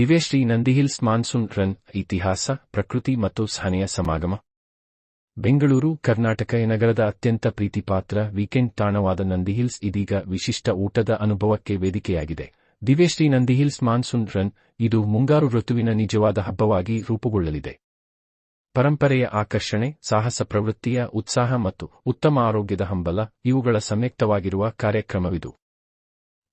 Divyashree ನಂದಿಹಿಲ್ಸ್ monsoon run ಇತಿಹಾಸ, ಪ್ರಕೃತಿ ಮತ್ತು ಸಹನೆಯ ಸಮಾಗಮ. ಬೆಂಗಳೂರು, ಕರ್ನಾಟಕ ನಗರದ ಅತ್ಯಂತ ಪ್ರೀತಿಪಾತ್ರ ವೀಕೆಂಡ್ ತಾಣವಾದ ನಂದಿಹಿಲ್ಸ್ ಇದೀಗ ವಿಶಿಷ್ಟ ಊಟದ ಅನುಭವಕ್ಕೆ ವೇದಿಕೆಯಾಗಿದೆ. ದಿವ್ಯಶ್ರೀ ನಂದಿಹಿಲ್ಸ್ ಮಾನ್ಸೂನ್ ರನ್ ಇದು ಮುಂಗಾರು ಋತುವಿನ ನಿಜವಾದ ಹಬ್ಬವಾಗಿ ರೂಪುಗೊಳ್ಳಲಿದೆ. ಪರಂಪರೆಯ ಆಕರ್ಷಣೆ, ಸಾಹಸ ಪ್ರವೃತ್ತಿಯ ಉತ್ಸಾಹ ಮತ್ತು ಉತ್ತಮ ಆರೋಗ್ಯದ ಹಂಬಲ ಇವುಗಳ ಸಂಯುಕ್ತವಾಗಿರುವ ಕಾರ್ಯಕ್ರಮವಿದು.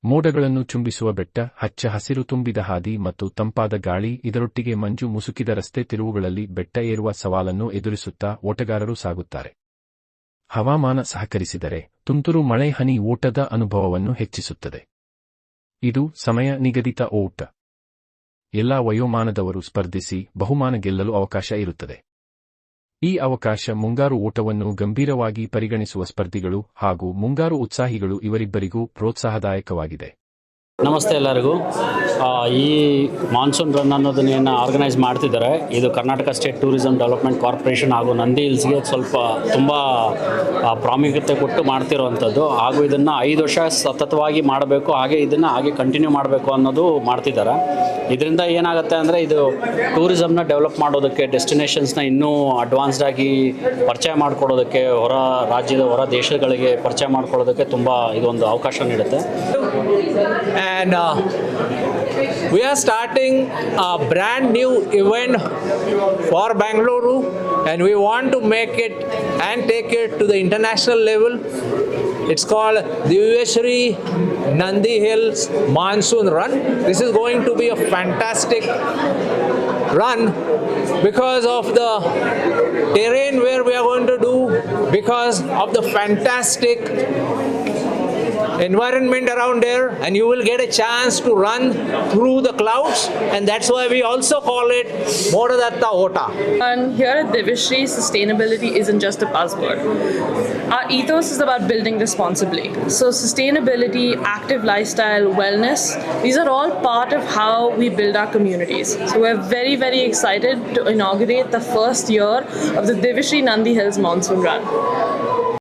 ಮೋಡಗಳನ್ನು ಚುಂಬಿಸುವ ಬೆಟ್ಟ, ಹಚ್ಚ ಹಸಿರು ತುಂಬಿದ ಹಾದಿ ಮತ್ತು ತಂಪಾದ ಗಾಳಿ, ಇದರೊಟ್ಟಿಗೆ ಮಂಜು ಮುಸುಕಿದ ರಸ್ತೆ ತಿರುವುಗಳಲ್ಲಿ ಬೆಟ್ಟ ಏರುವ ಸವಾಲನ್ನು ಎದುರಿಸುತ್ತಾ ಓಟಗಾರರು ಸಾಗುತ್ತಾರೆ. ಹವಾಮಾನ ಸಹಕರಿಸಿದರೆ ತುಂತುರು ಮಳೆ ಹನಿ ಓಟದ ಅನುಭವವನ್ನು ಹೆಚ್ಚಿಸುತ್ತದೆ. ಇದು ಸಮಯ ನಿಗದಿತ ಓಟ. ಎಲ್ಲಾ ವಯೋಮಾನದವರು ಸ್ಪರ್ಧಿಸಿ ಬಹುಮಾನ ಗೆಲ್ಲಲು ಅವಕಾಶ ಇರುತ್ತದೆ. ಈ ಅವಕಾಶ ಮುಂಗಾರು ಓಟವನ್ನು ಗಂಭೀರವಾಗಿ ಪರಿಗಣಿಸುವ ಸ್ಪರ್ಧಿಗಳು ಹಾಗೂ ಮುಂಗಾರು ಉತ್ಸಾಹಿಗಳು ಇವರಿಬ್ಬರಿಗೂ ಪ್ರೋತ್ಸಾಹದಾಯಕವಾಗಿದೆ. ನಮಸ್ತೆ ಎಲ್ಲರಿಗೂ. ಈ ಮಾನ್ಸೂನ್ ರನ್ ಅನ್ನೋದನ್ನ ಏನು ಆರ್ಗನೈಸ್ ಮಾಡ್ತಿದ್ದಾರೆ. ಇದು Karnataka state tourism development corporation ಹಾಗೂ ನಂದಿ ಹಿಲ್ಸ್ಗೆ ಸ್ವಲ್ಪ ತುಂಬ ಪ್ರಾಮುಖ್ಯತೆ ಕೊಟ್ಟು ಮಾಡ್ತಿರೋವಂಥದ್ದು ಹಾಗೂ ಇದನ್ನು ಐದು ವರ್ಷ ಸತತವಾಗಿ ಮಾಡಬೇಕು. ಹಾಗೆ ಇದನ್ನು ಹಾಗೆ ಕಂಟಿನ್ಯೂ ಮಾಡಬೇಕು ಅನ್ನೋದು ಮಾಡ್ತಿದ್ದಾರೆ. ಇದರಿಂದ ಏನಾಗುತ್ತೆ ಅಂದರೆ ಇದು ಟೂರಿಸಮ್ನ ಡೆವಲಪ್ ಮಾಡೋದಕ್ಕೆ ಡೆಸ್ಟಿನೇಷನ್ಸ್ನ ಇನ್ನೂ ಅಡ್ವಾನ್ಸ್ಡಾಗಿ ಪರಿಚಯ ಮಾಡಿಕೊಡೋದಕ್ಕೆ, ಹೊರ ರಾಜ್ಯದ, ಹೊರ ದೇಶಗಳಿಗೆ ಪರಿಚಯ ಮಾಡ್ಕೊಳ್ಳೋದಕ್ಕೆ ತುಂಬ ಇದೊಂದು ಅವಕಾಶ ನೀಡುತ್ತೆ. And uh, we are starting a brand new event for Bangalore and we want to make it and take it to the international level. It's called the Viveshri Nandi Hills Monsoon Run. This is going to be a fantastic run because of the terrain where we are going to do, because of the fantastic environment around there and you will get a chance to run through the clouds and that's why we also call it Modadatta Ota. And here at Divishri, sustainability isn't just a buzzword. Our ethos is about building responsibly. So, sustainability, active lifestyle, wellness, these are all part of how we build our communities. So, we're very, very excited to inaugurate the first year of the Divishri Nandi Hills Monsoon Run.